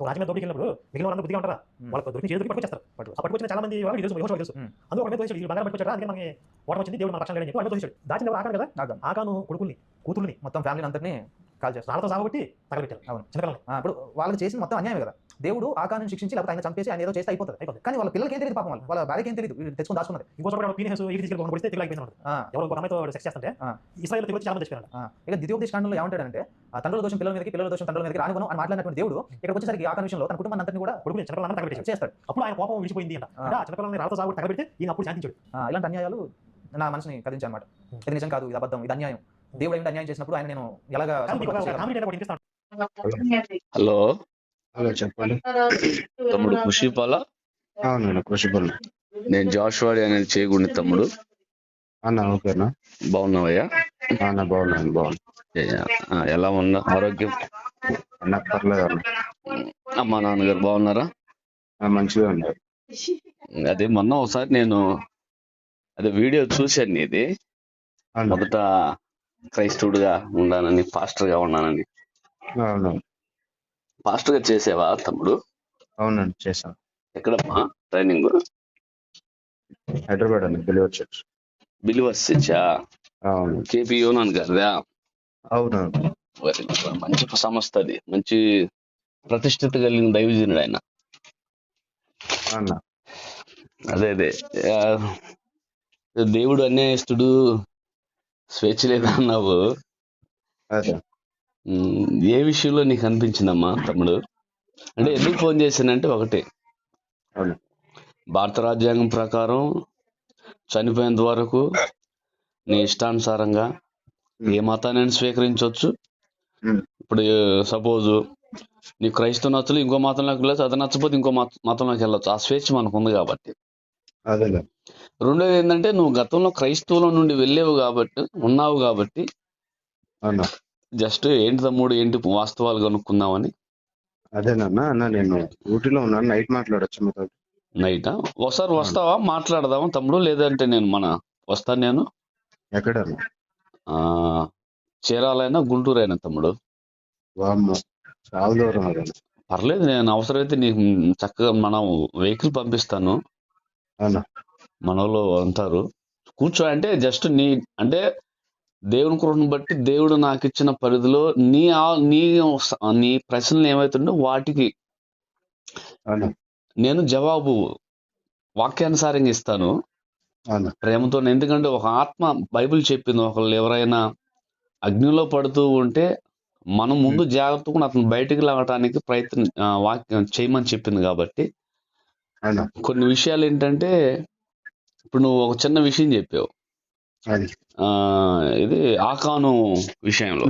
మీద దోపిడికి వెళ్ళినప్పుడు మిగిలిన వాళ్ళందరూ బుద్ధిగా ఉంటారా. వాళ్ళకి దొరికి చేతులకి పట్టుకొచ్చేస్తారు. పట్టు. ఆ పట్టుకొచ్చిన చాలా మంది వాళ్ళకి తెలుసు యెహోషువకి తెలుసు. అందులో ఒక మీద తోసాడు ఈ బంగారం పట్టుకొచ్చాడు అందుకే మనకి ఓటమి వచ్చింది దేవుడు మన లేడని చెప్పి వాళ్ళ తోసాడు దాచిన ఆకాను కదా. ఆకాను. కొడుకుల్ని కూతుర్ని మొత్తం ఫ్యామిలీ అంతటిని కాల్ చేస్తారు. రాళ్ళతో సాగబట్టి తగలబెట్టారు. అవును. ఆ, ఇప్పుడు వాళ్ళకి చేసిన మొత్తం అన్యాయం కదా? దేవుడు ఆకాన్ని శిక్షించి లేకపోతే ఆయన చంపేసి ఆయన ఏదో చేస్తే అయిపోతుంది అయిపోతుంది. కానీ వాళ్ళ పిల్లలకి ఏం తెలియదు పాపం వాళ్ళు. వాళ్ళ భార్యకి ఏం తెలియదు వీళ్ళు తెచ్చుకొని దాచుకున్నది. ఇంకో చోట పీనేస్ ఈ తీసుకెళ్ళి ఒక పడితే తిరిగి అయిపోయింది ఆ, ఎవరో ఒక అమ్మాయితో సెక్స్ చేస్తుంటే. ఇస్రాయల్ తిరిగి చాలా ఆ. ఇక ద్వితీయోపదేశ కాండంలో ఏమంటాడంటే ఆ తండ్రుల దోషం పిల్లల మీదకి పిల్లల దోషం తండ్రుల మీదకి రానివ్వను అని మాట్లాడినటువంటి దేవుడు ఇక్కడ వచ్చేసరికి ఆకాన విషయంలో తన కుటుంబాన్ని అంతని కూడా కొడుకుని చిన్నపిల్లలంతా తగలబెట్టాడు చేస్తాడు అప్పుడు ఆయన కోపం విడిచిపోయింది అంట. ఆ. అంటే ఆ చిన్నపిల్లల్ని రాళ్ళతో సాగు తగలబెడితే ఈయన అప్పుడు శాంతించాడు. ఇలాంటి అన్యాయాలు నా మనసుని కదిలించాయి అనమాట. ఇది నిజం కాదు ఇది అబద్ధం ఇది అన్యాయం. దేవుడు ఏంటి అన్యాయం చేసినప్పుడు ఆయన నేను ఎలాగా హలో. హలో చెప్పండి తమ్ముడు ఖుషిపాల అవునండి కృషిపల్లి నేను జాషువాడి అనేది చేయకుండా తమ్ముడు. అన్న ఓకేనా? బాగున్నావయ్యా? అన్న బాగున్నాను ఆ, ఎలా ఉన్నా? ఆరోగ్యం? అన్న పర్లేదు అన్న. అమ్మా నాన్నగారు బాగున్నారా? మంచిగా ఉన్నారు. అదే మొన్న ఒకసారి నేను అదే వీడియో చూశాను నీది. మొదట క్రైస్తవుడుగా ఉండానని పాస్టర్గా ఉన్నానని పాస్టర్గా చేసేవా తమ్ముడు? అవునండి చేశాను. ఎక్కడమ్మా? ట్రైనింగ్? హైదరాబాద్ అండి డెలివరీ చర్చ్. బిలివర్స్ ఇచ్చా అవును. కేపీ యోనాన్ గారిదా? అవునవును Very good. మంచి సంస్థ అది మంచి ప్రతిష్ఠిత కలిగిన దైవజనుడు ఆయన అదే అదే. దేవుడు అన్యాయస్తుడు స్వేచ్ఛ లేదా అన్నావు? ఏ విషయంలో నీకు అనిపించిందమ్మా తమ్ముడు? అంటే ఎందుకు ఫోన్ చేశానంటే ఒకటి. భారత రాజ్యాంగం ప్రకారం చనిపోయేంత వరకు నీ ఇష్టానుసారంగా ఏ మతాన్ని స్వీకరించవచ్చు. ఇప్పుడు సపోజ్ నీ క్రైస్తవ నచ్చలు ఇంకో మతంలోకి వెళ్ళచ్చు అది నచ్చపోతే ఇంకో మత- మతంలోకి వెళ్ళొచ్చు. ఆ స్వేచ్ఛ మనకు ఉంది కాబట్టి రెండోది ఏంటంటే నువ్వు గతంలో క్రైస్తవుల నుండి వెళ్ళేవు కాబట్టి ఉన్నావు కాబట్టి జస్ట్ ఏంటి తమ్ముడు ఏంటి వాస్తవాలు కనుక్కుందామని? అదేనన్నా అన్న నేను ఊటీలో ఉన్నాను నైట్ మాట్లాడొచ్చు మీతో. నైట్? ఒకసారి వస్తావా? మాట్లాడదామా తమ్ముడు? లేదంటే నేను మన వస్తాను నేను? ఎక్కడన్నా ఆ చీరాలైనా గుంటూరు అయినా తమ్ముడు చాలా దూరం పర్లేదు నేను అవసరమైతే నీకు చక్కగా మనం వెహికల్ పంపిస్తాను. అన్న మన వాళ్ళు అంటారు. కూర్చో అంటే జస్ట్ నీ అంటే దేవుని కృపను బట్టి దేవుడు నాకు ఇచ్చిన పరిధిలో నీ ఆ- నీ నీ ప్రశ్నలు ఏమైతుందో వాటికి నేను జవాబు వాక్యానుసారంగా ఇస్తాను. ప్రేమతో ఎందుకంటే ఒక ఆత్మ బైబిల్ చెప్పింది ఒకళ్ళు ఎవరైనా అగ్నిలో పడుతూ ఉంటే మనం ముందు జాగ్రత్తగా అతను బయటికి లాగటానికి ప్రయత్నం వాక్యం చేయమని చెప్పింది కాబట్టి. కొన్ని విషయాలు ఏంటంటే ఇప్పుడు నువ్వు ఒక చిన్న విషయం చెప్పావు. ఇది ఆకాను విషయంలో.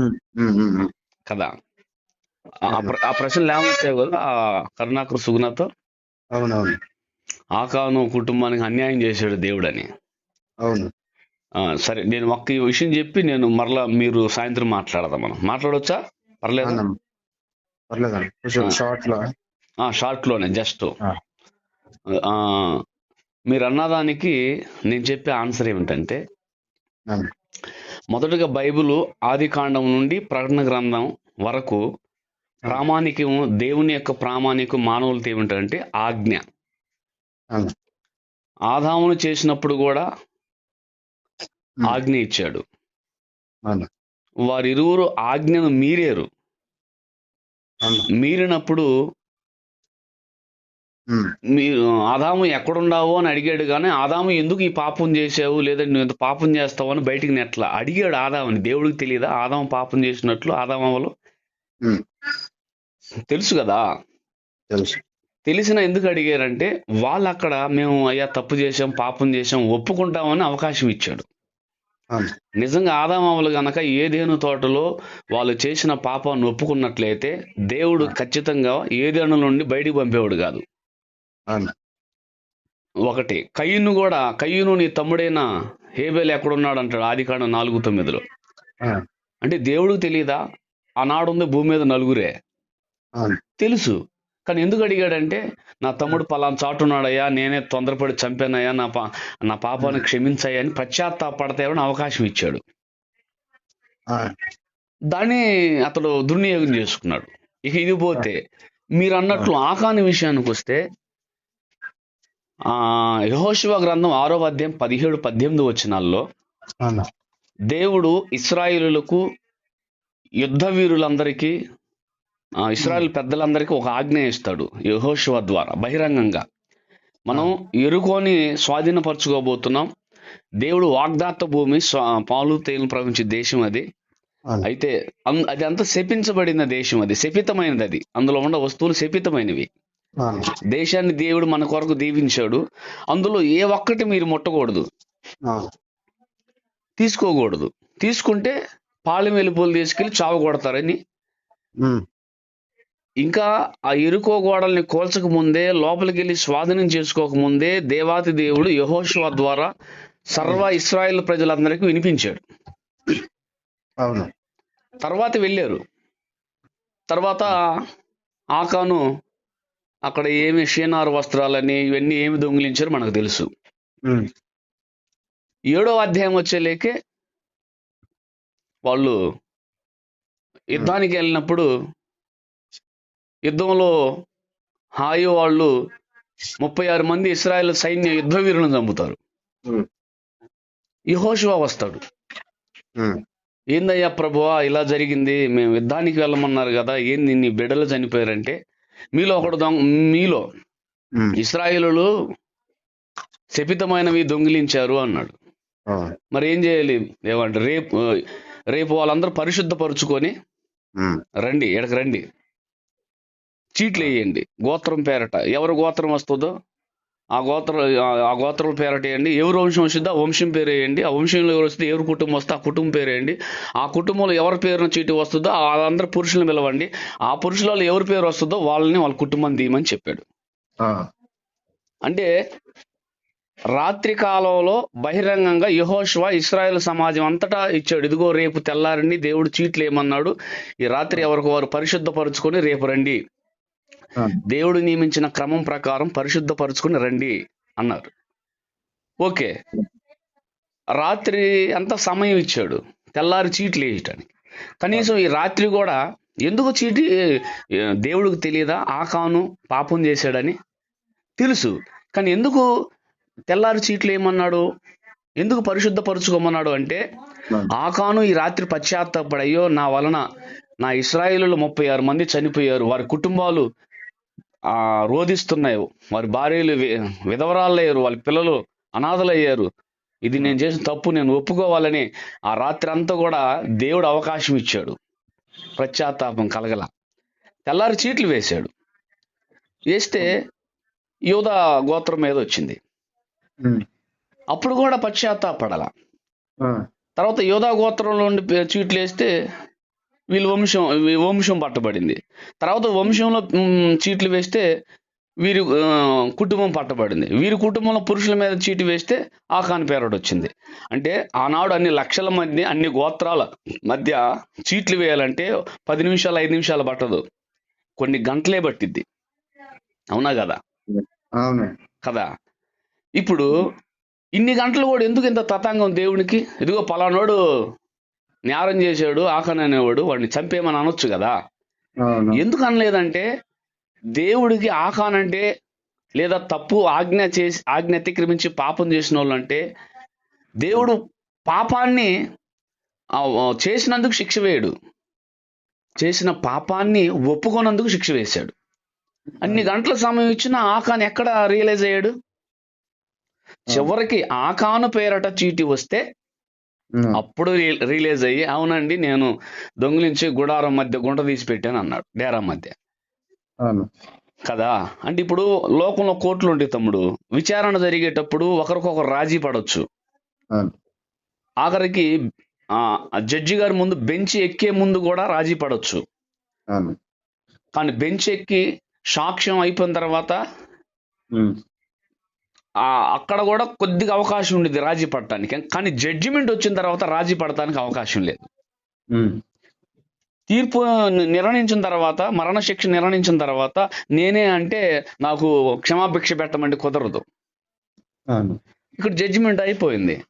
కదా. ఆ- ఆ ప్ర- ఆ ప్రశ్న లేవనెత్తావు కదా ఆ కరుణాకర్ సుగుణతో? అవునవును. ఆకాను కుటుంబానికి అన్యాయం చేశాడు దేవుడని. అవును. ఆ, సరే నేను ఒక్క విషయం చెప్పి నేను మరలా మీరు సాయంత్రం మాట్లాడదాం మనం. మాట్లాడొచ్చా? పర్లేదు? షార్ట్లోనే జస్ట్. మీరు అన్నదానికి నేను చెప్పే ఆన్సర్ ఏమిటంటే మొదటగా బైబిల్ ఆది కాండం నుండి ప్రకటన గ్రంథం వరకు ప్రామాణికం దేవుని యొక్క ప్రామాణికం మానవులతో ఏమిటంటే ఆజ్ఞ. ఆదామును చేసినప్పుడు కూడా. ఆజ్ఞ ఇచ్చాడు. వారిరువురు ఆజ్ఞను మీరారు మీరినప్పుడు మీరు ఆదాము ఎక్కడున్నావు అని అడిగాడు కానీ ఆదాము ఎందుకు ఈ పాపం చేసావు లేదా నువ్వు ఎంత పాపం చేస్తావు అని బయటికి నెట్ల అడిగాడు ఆదాముని. దేవుడికి తెలియదా? ఆదాము పాపం చేసినట్లు ఆదామవలు. తెలుసు కదా? తెలుసు. తెలిసిన ఎందుకు అడిగారంటే వాళ్ళు అక్కడ మేము అయ్యా తప్పు చేసాం పాపం చేసాం ఒప్పుకుంటామని అవకాశం ఇచ్చాడు. నిజంగా ఆదామవులు గనక ఏదేను తోటలో వాళ్ళు చేసిన పాపాన్ని ఒప్పుకున్నట్లయితే దేవుడు ఖచ్చితంగా ఏదేను నుండి బయటికి పంపేవాడు కాదు. ఒకటి కయ్యూను కూడా కయ్యూను నీ తమ్ముడైన హేబేల్ ఎక్కడున్నాడు అంటాడు ఆదికాండం నాలుగు తొమ్మిదిలో. అంటే దేవుడికి తెలియదా ఆనాడు ఉంది భూమి మీద నలుగురే. తెలుసు. కానీ ఎందుకు అడిగాడంటే నా తమ్ముడు పలానా చాటున్నాడయ్యా నేనే తొందరపడి చంపానయ్యా నా పా నా పాపాన్ని క్షమించాయా అని పశ్చాత్తాపడతాయని అవకాశం ఇచ్చాడు. దాన్ని అతడు దుర్వినియోగం చేసుకున్నాడు. ఇక ఇది పోతే మీరు అన్నట్లు ఆకాని విషయానికి వస్తే ఆ యెహోషువ గ్రంథం ఆరో అధ్యాయం పదిహేడు పద్దెనిమిది వచనాల్లో అన్న దేవుడు ఇస్రాయేలులకు యుద్ధ వీరులందరికీ ఇస్రాయేల్ పెద్దలందరికీ ఒక ఆజ్ఞ ఇస్తాడు యెహోషువ ద్వారా బహిరంగంగా. మనం ఎరుకొని స్వాధీనపరచుకోబోతున్నాం. దేవుడు వాగ్దాత భూమి పాలు తేలు ప్రవహించే దేశం అది. అయితే అది అంత శపించబడిన దేశం అది శపితమైనది అది. అందులో ఉన్న వస్తువులు శపితమైనవి. దేశాన్ని దేవుడు మన కొరకు దీవించాడు. అందులో ఏ ఒక్కటి మీరు ముట్టకూడదు. తీసుకోకూడదు. తీసుకుంటే పాలెం వెలుపులు తీసుకెళ్ళి చావు కొడతారని. ఇంకా ఆ ఇరుకో గోడల్ని కోల్చక ముందే లోపలికి వెళ్ళి స్వాధీనం చేసుకోక ముందే దేవాతి దేవుడు యహోషువ ద్వారా సర్వ ఇస్రాయేల్ ప్రజలందరికీ వినిపించాడు. అవును. తర్వాత వెళ్ళారు. తర్వాత ఆకాను అక్కడ ఏమి షీనారు వస్త్రాలని ఇవన్నీ ఏమి దొంగిలించారో మనకు తెలుసు ఉమ్. ఏడో అధ్యాయం వచ్చేలేకే వాళ్ళు యుద్ధానికి వెళ్ళినప్పుడు యుద్ధంలో హాయి వాళ్ళు ముప్పై ఆరు మంది ఇస్రాయేల్ సైన్య యుద్ధ వీరులను చంపుతారు. యెహోషువ వస్తాడు. ఏందయ్యా ప్రభువా ఇలా జరిగింది మేము యుద్ధానికి వెళ్ళమన్నారు కదా ఏంది నీ బిడ్డలు చనిపోయారంటే మీలో ఒకడు దొంగ మీలో. ఉమ్. ఇస్రాయేలులు శపితమైనవి దొంగిలించారు అన్నాడు. మరి ఏం చేయాలి? ఏమంటే రేపు రేపు వాళ్ళందరూ పరిశుద్ధపరుచుకొని. రండి ఇక్కడికి రండి. చీట్లు వేయండి. గోత్రం పేరట. ఎవరు గోత్రం వస్తుందో? ఆ గోత్ర ఆ- గోత్రం పేరట వేయండి ఎవరు వంశం వస్తుందో ఆ వంశం పేరు వేయండి ఆ వంశంలో ఎవరు వస్తే ఎవరు కుటుంబం వస్తే ఆ కుటుంబం పేరు వేయండి ఆ కుటుంబంలో ఎవరి పేరున చీటి వస్తుందో వాళ్ళందరూ పురుషులను పిలవండి. ఆ పురుషులలో ఎవరి పేరు వస్తుందో వాళ్ళని వాళ్ళ కుటుంబం తీయమని చెప్పాడు. అంటే రాత్రి కాలంలో బహిరంగంగా యహోష్వ ఇస్రాయేల్ సమాజం అంతటా ఇచ్చాడు. ఇదిగో రేపు తెల్లారండి దేవుడు చీట్లు ఏమన్నాడు? ఈ రాత్రి ఎవరికి వారు పరిశుద్ధపరుచుకొని రేపు రండి. దేవుడు నియమించిన క్రమం ప్రకారం పరిశుద్ధపరుచుకొని రండి అన్నారు. ఓకే. రాత్రి అంతా సమయం ఇచ్చాడు. తెల్లారి చీట్లు వేయటానికి. కనీసం ఈ రాత్రి కూడా ఎందుకు చీటి దేవుడికి తెలియదా? ఆకాను పాపం చేశాడని తెలుసు. కానీ ఎందుకు తెల్లారి చీట్లు ఏమన్నాడు ఎందుకు పరిశుద్ధపరుచుకోమన్నాడు అంటే ఆకాను ఈ రాత్రి పశ్చాత్తాపడి అయ్యో నా వలన నా ఇస్రాయేలు ముప్పై ఆరు మంది చనిపోయారు వారి కుటుంబాలు రోధిస్తున్నాయి. వారి భార్యలు వి- విధవరాలయ్యారు వాళ్ళ పిల్లలు అనాథలయ్యారు. ఇది నేను చేసిన తప్పు నేను ఒప్పుకోవాలని ఆ రాత్రి అంతా కూడా దేవుడు అవకాశం ఇచ్చాడు. పశ్చాత్తాపం కలగల. తెల్లారి చీట్లు వేశాడు. వేస్తే యోధ గోత్రం మీద వచ్చింది. అప్పుడు కూడా పశ్చాత్తాపడాల. తర్వాత యోధా గోత్రంలో చీట్లు వేస్తే వీళ్ళ వంశం వంశం పట్టబడింది. తర్వాత వంశంలో చీట్లు వేస్తే వీరి కుటుంబం పట్టబడింది. వీరి కుటుంబంలో పురుషుల మీద చీటి వేస్తే ఆకాన్ పేరడు వచ్చింది. అంటే ఆనాడు అన్ని లక్షల మంది అన్ని గోత్రాల మధ్య చీట్లు వేయాలంటే పది నిమిషాలు ఐదు నిమిషాలు పట్టదు. కొన్ని గంటలే పట్టిద్ది. అవునా కదా? అవును. కదా? ఇప్పుడు ఇన్ని గంటలు కూడా ఎందుకు ఇంత తతంగం దేవునికి? ఇదిగో పలానోడు నేరం చేశాడు ఆఖన్ అనేవాడు వాడిని చంపేమని అనొచ్చు కదా. ఎందుకు అనలేదంటే దేవుడికి ఆఖాన్ అంటే లేదా తప్పు ఆజ్ఞ చేసి ఆజ్ఞ అతిక్రమించి పాపం చేసిన వాళ్ళు అంటే దేవుడు పాపాన్ని చేసినందుకు శిక్ష వేయడు. చేసిన పాపాన్ని ఒప్పుకోనందుకు శిక్ష వేశాడు. అన్ని గంటల సమయం ఇచ్చిన ఆకాన్ ఎక్కడ రియలైజ్ అయ్యాడు? చివరికి ఆకాను పేరట చీటి వస్తే. అప్పుడు రి- రియలైజ్ అయ్యి అవునండి నేను దొంగిలించి గుడారం మధ్య గుంట తీసి పెట్టాను అన్నాడు డేరా మధ్య. కదా? అంటే ఇప్పుడు లోకంలో కోర్టులు ఉంటాయి తమ్ముడు. విచారణ జరిగేటప్పుడు ఒకరికొకరు రాజీ పడవచ్చు ఆఖరికి ఆ జడ్జి గారి ముందు బెంచ్ ఎక్కే ముందు కూడా రాజీ పడవచ్చు కానీ బెంచ్ ఎక్కి సాక్ష్యం అయిపోయిన తర్వాత అక్కడ కూడా కొద్దిగా అవకాశం ఉండేది రాజీ పడటానికి. కానీ జడ్జిమెంట్ వచ్చిన తర్వాత రాజీ పడటానికి అవకాశం లేదు. తీర్పు నిర్ణయించిన తర్వాత మరణశిక్ష నిర్ణయించిన తర్వాత నేనే అంటే నాకు క్షమాభిక్ష పెట్టమంటే కుదరదు. ఇక్కడ జడ్జిమెంట్ అయిపోయింది.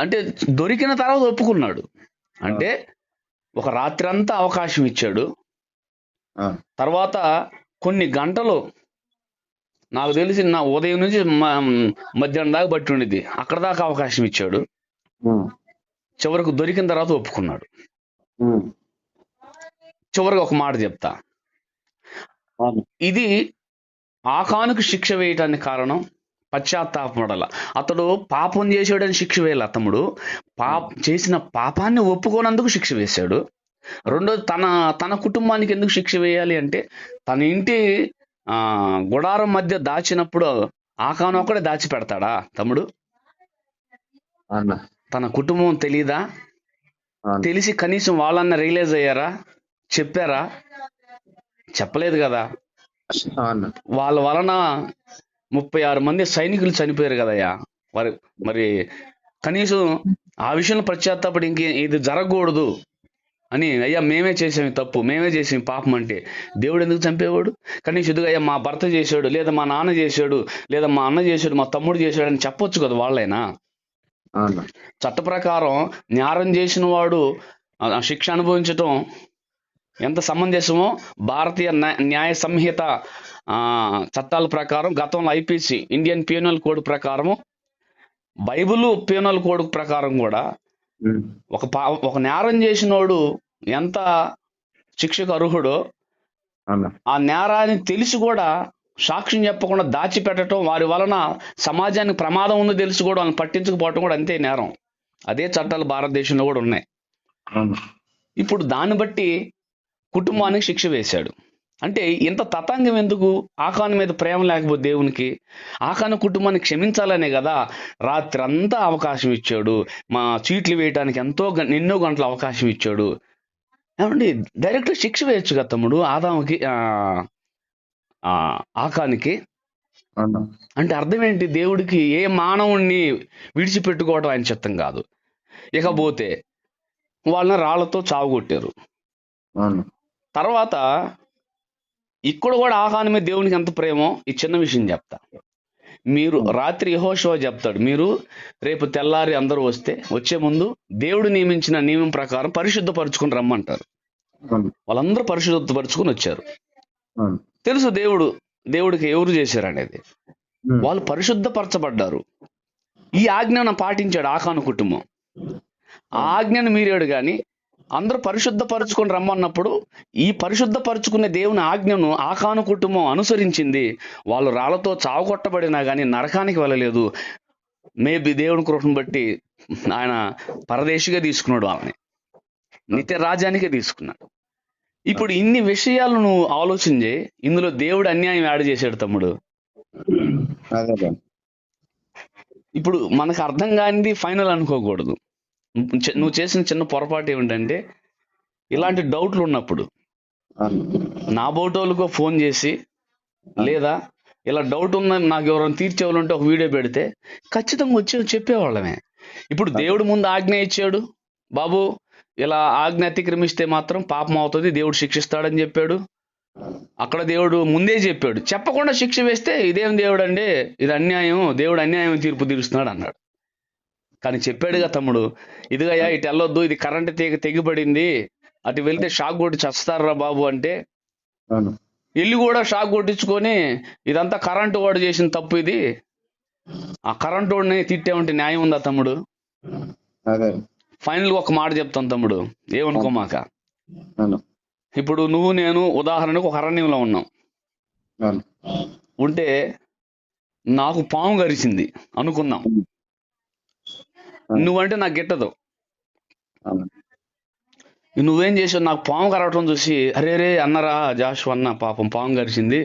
అంటే దొరికిన తర్వాత ఒప్పుకున్నాడు. అంటే ఒక రాత్రి అంతా అవకాశం ఇచ్చాడు. తర్వాత కొన్ని గంటలు నాకు తెలిసి నా ఉదయం నుంచి మ- మధ్యాహ్నం దాకా బట్టి ఉండిద్ది. అక్కడ దాకా అవకాశం ఇచ్చాడు. చివరికి దొరికిన తర్వాత ఒప్పుకున్నాడు. చివరికి ఒక మాట చెప్తా. ఇది ఆకానుకు శిక్ష వేయటానికి కారణం పశ్చాత్తాపడల అతడు పాపం చేసాడని శిక్ష వేయాలి అతముడు పాప చేసిన పాపాన్ని ఒప్పుకోనందుకు శిక్ష వేశాడు. రెండోది తన తన కుటుంబానికి ఎందుకు శిక్ష వేయాలి అంటే తన ఇంటి గుడారం మధ్య దాచినప్పుడు ఆకాను ఒక్కడే దాచి పెడతాడా తమ్ముడు? తన కుటుంబం తెలీదా. తెలిసి కనీసం వాళ్ళన్న రియలైజ్ అయ్యారా? చెప్పారా? చెప్పలేదు కదా. వాళ్ళ వలన ముప్పై ఆరు మంది సైనికులు చనిపోయారు కదయ్యా. మరి మరి కనీసం ఆ విషయంలో పశ్చాత్తాపడి ఇంకే ఇది జరగకూడదు. అని అయ్యా మేమే చేసాం ఈ తప్పు మేమే చేసాం పాపం అంటే దేవుడు ఎందుకు చంపేవాడు? కనీసం ఇదిగో అయ్యా మా భర్త చేశాడు లేదా మా నాన్న చేశాడు లేదా మా అన్న చేశాడు మా తమ్ముడు చేశాడు అని చెప్పొచ్చు కదా వాళ్ళైనా. చట్ట ప్రకారం నేరం చేసిన వాడు శిక్ష అనుభవించటం ఎంత సమంజసమో భారతీయ న్యా- న్యాయ సంహిత చట్టాల ప్రకారం గతంలో ఐపీసీ ఇండియన్ పీనల్ కోడ్ ప్రకారము బైబిల్ పీనల్ కోడ్ ప్రకారం కూడా ఒక పా ఒక నేరం చేసినోడు ఎంత శిక్షకు అర్హుడో ఆ నేరాన్ని తెలిసి కూడా సాక్ష్యం చెప్పకుండా దాచిపెట్టడం వారి వలన సమాజానికి ప్రమాదం ఉందో తెలిసి కూడా వాళ్ళని పట్టించకపోవటం కూడా అంతే నేరం. అదే చట్టాలు భారతదేశంలో కూడా ఉన్నాయి. ఇప్పుడు దాన్ని బట్టి కుటుంబానికి శిక్ష వేశాడు. అంటే ఇంత తతంగం ఎందుకు? ఆకాను మీద ప్రేమ లేకపోతే దేవునికి? ఆకాను కుటుంబాన్ని క్షమించాలనే కదా రాత్రి అంతా అవకాశం ఇచ్చాడు. మా చీట్లు వేయటానికి ఎంతో ఎన్నో గంటల అవకాశం ఇచ్చాడు. ఏమండి డైరెక్ట్ శిక్ష వేయచ్చు కదా తమ్ముడు? ఆదాముకి ఆకానికి? అంటే అర్థం ఏంటి? దేవుడికి ఏ మానవుణ్ణి విడిచిపెట్టుకోవడం ఆయన చిత్తం కాదు. ఇకపోతే వాళ్ళని రాళ్ళతో చావుగొట్టారు. తర్వాత ఇక్కడ కూడా ఆహాని మీద దేవునికి ఎంత ప్రేమో? ఈ చిన్న విషయం చెప్తా. మీరు రాత్రి యెహోషువ చెప్తాడు. మీరు రేపు తెల్లారి అందరూ వస్తే వచ్చే ముందు దేవుడు నియమించిన నియమం ప్రకారం పరిశుద్ధపరచుకుని రమ్మంటారు. వాళ్ళందరూ పరిశుద్ధపరచుకుని వచ్చారు. తెలుసు దేవుడు దేవుడికి ఎవరు చేశారు అనేది వాళ్ళు పరిశుద్ధపరచబడ్డారు. ఈ ఆజ్ఞను పాటించాడు ఆకాను కుటుంబం. ఆ ఆజ్ఞను మీరాడు కానీ అందరూ పరిశుద్ధపరచుకొని రమ్మన్నప్పుడు ఈ పరిశుద్ధపరచుకునే దేవుని ఆజ్ఞను ఆకాను కుటుంబం అనుసరించింది. వాళ్ళు రాళ్ళతో చావగొట్టబడినా కానీ నరకానికి వెళ్ళలేదు. మేబీ దేవుని కృపను బట్టి ఆయన పరదేశిగా తీసుకున్నాడు వాళ్ళని. నిత్య రాజ్యానికే తీసుకున్నాడు. ఇప్పుడు ఇన్ని విషయాలు నువ్వు ఆలోచన చేయి ఇందులో దేవుడు అన్యాయం యాడ్ చేశాడు తమ్ముడు. ఇప్పుడు మనకు అర్థం కానిది ఫైనల్ అనుకోకూడదు. నువ్వు చేసిన చిన్న పొరపాటు ఏమిటంటే ఇలాంటి డౌట్లు ఉన్నప్పుడు నా బోటోళ్ళకో ఫోన్ చేసి లేదా ఇలా డౌట్ ఉందని నాకు ఎవరైనా తీర్చేవాళ్ళంటే ఒక వీడియో పెడితే ఖచ్చితంగా వచ్చి చెప్పేవాళ్ళమే. ఇప్పుడు దేవుడు ముందు ఆజ్ఞ ఇచ్చాడు. బాబు ఇలా ఆజ్ఞ అతిక్రమిస్తే మాత్రం పాపం అవుతుంది దేవుడు శిక్షిస్తాడని చెప్పాడు. అక్కడ దేవుడు ముందే చెప్పాడు. చెప్పకుండా శిక్ష వేస్తే ఇదేం దేవుడు అండి? ఇది అన్యాయం దేవుడు అన్యాయం తీర్పు తీరుస్తున్నాడు అన్నాడు. కానీ చెప్పాడుగా తమ్ముడు ఇదిగయ్యా ఇటు వెళ్ళొద్దు ఇది కరెంట్ తీగ తెగిపడింది అటు వెళ్తే షాక్ కొట్టి చస్తారా బాబు అంటే ఇల్లు కూడా షాక్ కొట్టించుకొని ఇదంతా కరెంటు వాడు చేసిన తప్పు ఇది. ఆ కరెంటు వాడిని తిట్టామంటే న్యాయం ఉందా తమ్ముడు? ఫైనల్ ఒక మాట చెప్తాను తమ్ముడు ఏమనుకోమాక. ఇప్పుడు నువ్వు నేను ఉదాహరణకు ఒక అరణ్యంలో ఉన్నాం. ఉంటే నాకు పాము గరిచింది అనుకుందాం నువ్వంటే నాకు గిట్టదు. నువ్వేం చేసావు? నాకు పాము కరవటం చూసి అరే రే అన్నరా జాషు అన్న పాపం పాము గరిచింది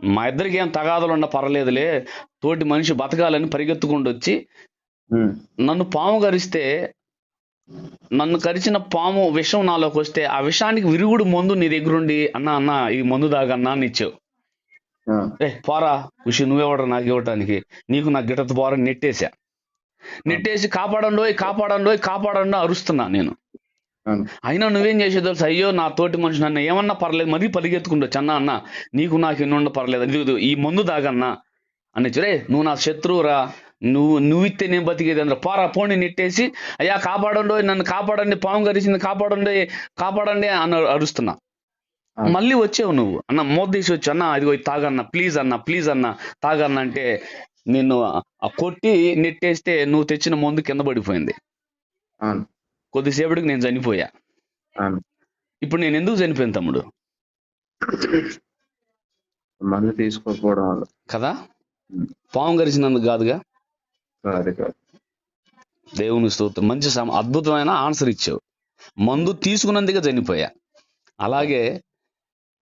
మా ఇద్దరికి ఏం తగాదలు ఉన్న పర్లేదులే తోటి మనిషి బతకాలని పరిగెత్తుకుంటూ వచ్చి నన్ను పాము కరిస్తే నన్ను కరిచిన పాము విషం నాలోకి వస్తే ఆ విషానికి విరుగుడు మందు నీ దగ్గరుండి అన్న అన్న ఈ మందు దాగన్నా అని ఇచ్చావు. ఏ పోరా ఉషి నువ్వెవడ నాకు ఇవ్వటానికి. నీకు నాకు గిట్టత పోరా నెట్టేశా. నెట్టేసి కాపాడండోయ్ కాపాడండోయ్ కాపాడండో అరుస్తున్నా నేను. అయినా నువ్వేం చేసేది తెలుసు? అయ్యో నా తోటి మనిషి నన్ను ఏమన్నా పర్లేదు మరీ పరిగెత్తుకుంటూ అన్న అన్న నీకు నాకు ఎన్నుండ పర్లేదు. ఇది ఇది, ఈ మందు దాగన్నా అని రే నువ్వు నా శత్రువురా. నువ్వు నువ్వు ఇస్తే నేను బతికేది అందరూ పోరా పోండి నెట్టేసి అయ్యా కాపాడండి నన్ను కాపాడండి పాము గరిచింది కాపాడండి కాపాడండి అని అరుస్తున్నా. మళ్ళీ వచ్చావు నువ్వు. అన్న మోత తీసి వచ్చి అన్న అదిగో తాగన్న ప్లీజ్ అన్న ప్లీజ్ అన్న తాగన్న అంటే నిన్ను ఆ కొట్టి నెట్టేస్తే నువ్వు తెచ్చిన మందు కింద పడిపోయింది. కొద్దిసేపటికి నేను చనిపోయా. ఇప్పుడు నేను ఎందుకు చనిపోయాను తమ్ముడు? మందు తీసుకోకపోవడం వల్ల. కదా? పాము గరిచినందుకు కాదుగా? దేవుని స్తోత్రం. మంచి అద్భుతమైన ఆన్సర్ ఇచ్చావు. మందు తీసుకున్నందుకే చనిపోయా. అలాగే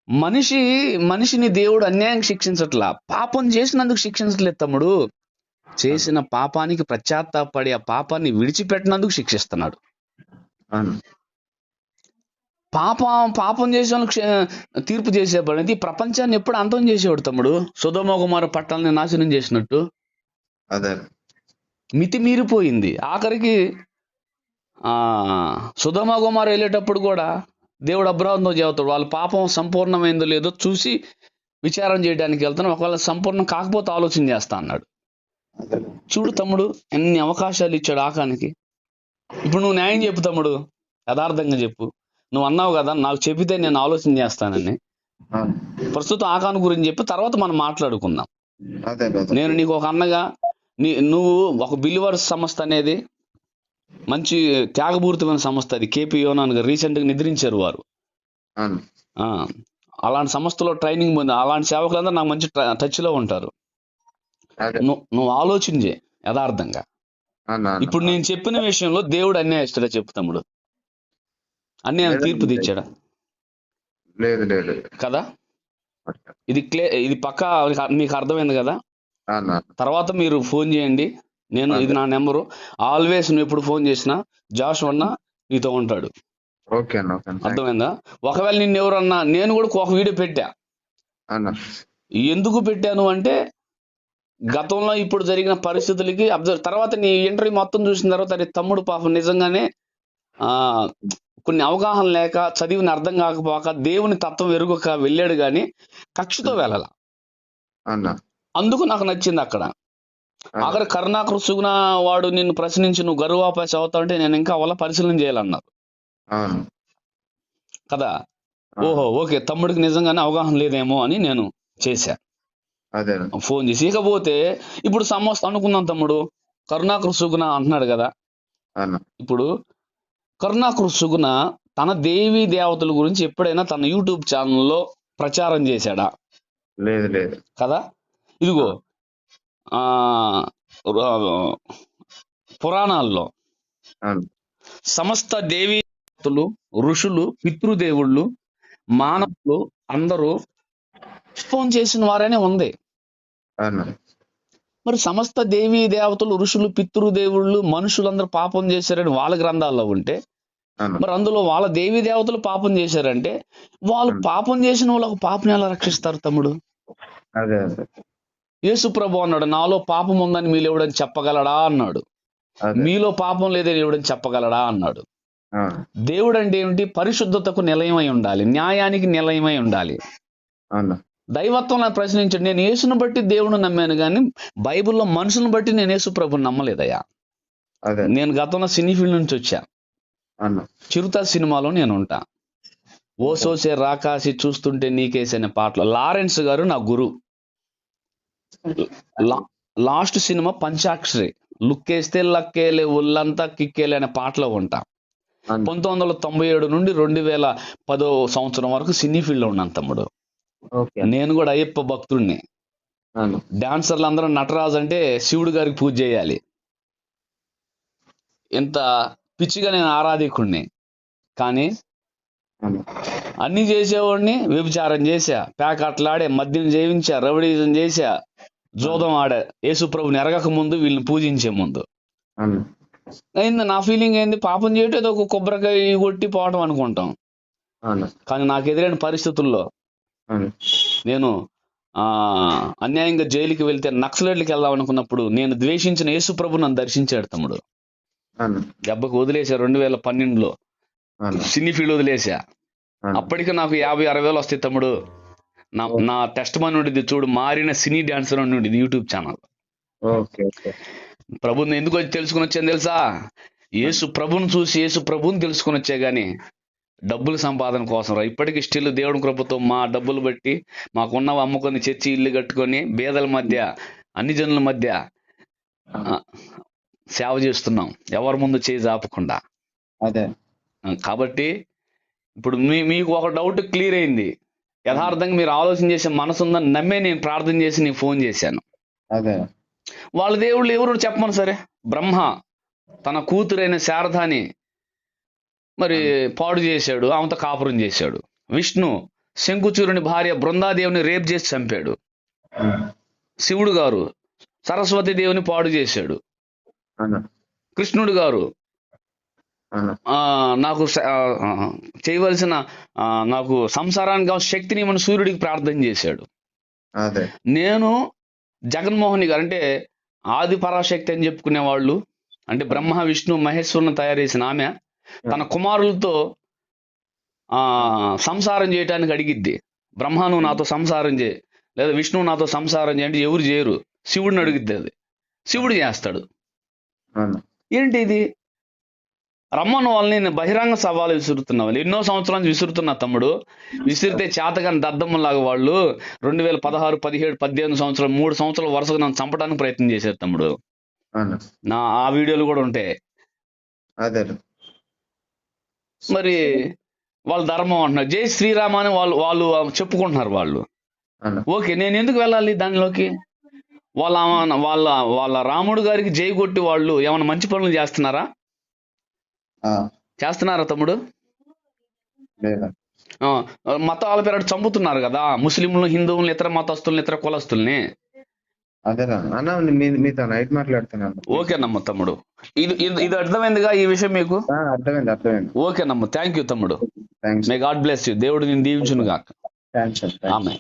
మనిషి మనిషిని దేవుడు అన్యాయం శిక్షించట్లా? పాపం చేసినందుకు శిక్షించట్లేదు తమ్ముడు. చేసిన పాపానికి పశ్చాత్తాపడి ఆ పాపాన్ని విడిచిపెట్టినందుకు శిక్షిస్తున్నాడు. పాపం పాపం చేసే వాళ్ళకి క్ష- తీర్పు చేసేవాడు ఈ ప్రపంచాన్ని ఎప్పుడు అంతం చేసేవాడు తమ్ముడు? సుధమోకుమార పట్టాలని నాశనం చేసినట్టు? అదే. మితి మీరిపోయింది ఆఖరికి ఆ సుధమ కుమార్ వెళ్ళేటప్పుడు కూడా దేవుడు అబ్రాహంతో చెబుతాడు వాళ్ళ పాపం సంపూర్ణమైందో లేదో చూసి విచారం చేయడానికి వెళ్తాను ఒకవేళ సంపూర్ణం కాకపోతే ఆలోచన చేస్తా అన్నాడు. చూడు తమ్ముడు ఎన్ని అవకాశాలు ఇచ్చాడు ఆకానికి. ఇప్పుడు నువ్వు న్యాయం చెప్పు తమ్ముడు యథార్థంగా చెప్పు. నువ్వు అన్నావు కదా నాకు చెప్పితే నేను ఆలోచన చేస్తానని. ప్రస్తుతం ఆకాను గురించి చెప్పి తర్వాత మనం మాట్లాడుకుందాం. నేను నీకు ఒక అన్నగా నీ నువ్వు ఒక బిలివర్స్ సంస్థ అనేది మంచి త్యాగపూరితమైన సంస్థ అది. కేపీ యోనాన్ రీసెంట్గా నిద్రించారు వారు. అలాంటి సంస్థలో ట్రైనింగ్ పొంది అలాంటి సేవకులందరూ నాకు మంచి ట- టచ్లో ఉంటారు. నువ్వు చేయి యథార్థంగా. ఇప్పుడు నేను చెప్పిన విషయంలో దేవుడు అన్యాయస్తుడా చెప్పు తమ్ముడు. అన్యాయం తీర్పు తెచ్చాడా లేదు లేదు. కదా? ఇది క్లే ఇది పక్కా మీకు అర్థమైంది కదా. తర్వాత మీరు ఫోన్ చేయండి. నేను ఇది నా నెంబరు. ఆల్వేస్ నువ్వు ఎప్పుడు ఫోన్ చేసినా జాష్ అన్న నీతో ఉంటాడు. అర్థమైందా? ఒకవేళ నిన్ను ఎవరన్నా నేను కూడా ఒక వీడియో పెట్టా. ఎందుకు పెట్టాను అంటే గతంలో ఇప్పుడు జరిగిన పరిస్థితులకి అబ్జర్వ్ తర్వాత నీ ఇంటర్వ్యూ మొత్తం చూసిన తర్వాత అరే తమ్ముడు పాపం నిజంగానే ఆ కొన్ని అవగాహన లేక చదివిన అర్థం కాకపోక దేవుని తత్వం ఎరుగక వెళ్ళాడు కానీ కక్షతో వెళ్ళాల. అందుకు నాకు నచ్చింది అక్కడ. ఆఖరి కరుణాకర్ సుగుణ వాడు నిన్ను ప్రశ్నించి నువ్వు గరువాపాస్ అవుతావు అంటే నేను ఇంకా వాళ్ళ పరిశీలన చేయాలన్నారు. కదా? ఓహో ఓకే తమ్ముడికి నిజంగానే అవగాహన లేదేమో అని నేను చేశా. ఫోన్ చేసి ఇకపోతే ఇప్పుడు సమస్త అనుకుందాం తమ్ముడు. కరుణాకర్ సుగుణ అంటున్నాడు కదా? ఇప్పుడు కరుణాకర్ సుగుణ తన దేవి దేవతల గురించి ఎప్పుడైనా తన యూట్యూబ్ ఛానల్లో ప్రచారం చేశాడా? లేదు లేదు. కదా? ఇదిగో పురాణాల్లో సమస్త దేవతలు ఋషులు పితృదేవుళ్ళు మానవులు అందరూ ఫోన్ చేసిన వారనే ఉంది. మరి సమస్త దేవీ దేవతలు ఋషులు పితృదేవుళ్ళు మనుషులందరూ పాపం చేశారని వాళ్ళ గ్రంథాల్లో ఉంటే మరి అందులో వాళ్ళ దేవీ దేవతలు పాపం చేశారంటే వాళ్ళు పాపం చేసిన వాళ్ళకు పాపం ఎలా రక్షిస్తారు తమ్ముడు? అదే. అదే యేసు ప్రభు అన్నాడు నాలో పాపం ఉందని మీరు ఎవడని చెప్పగలడా? అన్నాడు. మీలో పాపం లేదని ఎవడని చెప్పగలడా? అన్నాడు. దేవుడు అంటే ఏమిటి? పరిశుద్ధతకు నిలయమై ఉండాలి. న్యాయానికి నిలయమై ఉండాలి. దైవత్వం నాకు ప్రశ్నించాడు. నేను యేసును బట్టి దేవుని నమ్మాను కానీ బైబిల్లో మనుషులను బట్టి నేను యేసు ప్రభుని నమ్మలేదయ్యా. నేను గతంలో సినీ ఫీల్డ్ నుంచి వచ్చా. చిరుత సినిమాలో నేను ఉంటా. ఓ సోసే రాకాసి చూస్తుంటే నీకేసి అనే పాటలో. లారెన్స్ గారు నా గురు లా- లాస్ట్ సినిమా పంచాక్షరి. లుక్కేస్తే లక్కేలే ఒళ్ళంతా కిక్కేలే అనే పాటలో ఉంటా పంతొమ్మిది వందల తొంభై ఏడు నుండి రెండు వేల పదో సంవత్సరం వరకు సినీ ఫీల్డ్లో ఉన్నాను తమ్ముడు. నేను కూడా అయ్యప్ప భక్తుడిని. డాన్సర్లు అందరూ నటరాజు అంటే శివుడు గారికి పూజ చేయాలి. ఇంత పిచ్చిగా నేను ఆరాధికుడిని కానీ అన్న చేసేవాడిని వ్యభిచారం చేశా ప్యాకట్లాడే మద్యం చేయించా రౌడీజం చేశా జోదం ఆడా యేసుప్రభుని ఎరగక ముందు వీళ్ళని పూజించే ముందు. అయింది నా ఫీలింగ్ ఏంది? పాపం చేయటం ఏదో ఒక కొబ్బరికాయ కొట్టి పోవటం అనుకుంటాం. కానీ నాకు ఎదురైన పరిస్థితుల్లో నేను ఆ అన్యాయంగా జైలుకి వెళ్తే నక్సలైట్లకి వెళ్దాం అనుకున్నప్పుడు నేను ద్వేషించిన యేసుప్రభు నన్ను దర్శించాడు తమ్ముడు. దెబ్బకు వదిలేసా రెండు వేల పన్నెండులో సినీ ఫీల్డ్ వదిలేసా అప్పటికి నాకు యాభై అరవై వేలు వస్తాయి తమ్ముడు. నా నా టెస్ట్ మని ఉండేది చూడు మారిన సినీ డాన్సర్ అని ఉండేది యూట్యూబ్ ఛానల్ ఓకే ఓకే. ప్రభుని ఎందుకు తెలుసుకుని వచ్చాను తెలుసా? యేసు ప్రభుని చూసి యేసు ప్రభుని తెలుసుకుని వచ్చా గానీ డబ్బులు సంపాదన కోసం రా. ఇప్పటికీ స్టిల్ దేవుడి కృపతో మా డబ్బులు బట్టి మాకున్నవి అమ్ముకొని చర్చి ఇల్లు కట్టుకొని బేదల మధ్య అన్ని జనుల మధ్య సేవ చేస్తున్నాం. ఎవరి ముందు చేయి జాపకుండా. అదే. కాబట్టి ఇప్పుడు మీ మీకు ఒక డౌట్ క్లియర్ అయింది. యథార్థంగా మీరు ఆలోచన చేసే మనసు ఉందని నమ్మే నేను ప్రార్థన చేసి నీకు ఫోన్ చేశాను. అదే. వాళ్ళ దేవుళ్ళు ఎవరు చెప్పమని సరే? బ్రహ్మ తన కూతురైన శారదాని మరి పాడు చేశాడు ఆమెతో కాపురం చేశాడు. విష్ణు శంకుచూరుని భార్య బృందాదేవిని రేప్ చేసి చంపాడు. శివుడు గారు సరస్వతి దేవుని పాడు చేశాడు. కృష్ణుడు గారు నాకు చేయవలసిన నాకు సంసారానికి కావాల్సిన శక్తిని మన సూర్యుడికి ప్రార్థన చేశాడు. నేను జగన్మోహన్ గారు అంటే ఆది పరాశక్తి అని చెప్పుకునే వాళ్ళు అంటే బ్రహ్మ విష్ణు మహేశ్వరుని తయారు చేసిన ఆమె తన కుమారులతో ఆ సంసారం చేయటానికి అడిగిద్ది. బ్రహ్మ నువ్వు నాతో సంసారం చేయి లేదా విష్ణువు నాతో సంసారం చేయి అంటే ఎవరు చేయరు. శివుడిని అడిగిద్ది అది. శివుడు చేస్తాడు. ఏంటి ఇది? రమ్మన్న వాళ్ళని నేను బహిరంగ సవాలు విసురుతున్నావు ఎన్నో సంవత్సరాల నుంచి విసురుతున్నా తమ్ముడు. విసిరితే చేతగాని దద్దమ్మలాగా వాళ్ళు రెండు వేల పదహారు పదిహేడు పద్దెనిమిది సంవత్సరాలు మూడు సంవత్సరాలు వరుసగా నన్ను చంపడానికి ప్రయత్నం చేశారు తమ్ముడు. నా ఆ వీడియోలు కూడా ఉంటాయి అదే. మరి వాళ్ళ ధర్మం అంటున్నారు. జై శ్రీరామ అని వాళ్ళు వాళ్ళు చెప్పుకుంటున్నారు వాళ్ళు. ఓకే నేను ఎందుకు వెళ్ళాలి దానిలోకి? వాళ్ళ వాళ్ళ వాళ్ళ రాముడు గారికి జై కొట్టి వాళ్ళు ఏమైనా మంచి పనులు చేస్తున్నారా? చేస్తున్నారా తమ్ముడు? ఆ, మతాల పేరు చంపుతున్నారు కదా ముస్లింలు హిందువులు ఇతర మతస్థుల్ని ఇతర కులస్తుల్ని. మీతో నైట్ మాట్లాడుతున్నాను. ఓకేనమ్మ తమ్ముడు. ఇది ఇది అర్థమైందిగా ఈ విషయం మీకు? అర్థమైంది అర్థమైంది. ఓకేనమ్మ థ్యాంక్ యూ తమ్ముడు. మే గాడ్ బ్లెస్ యూ దేవుడు నేను దీవించును గాక థ్యాంక్స్ ఆమె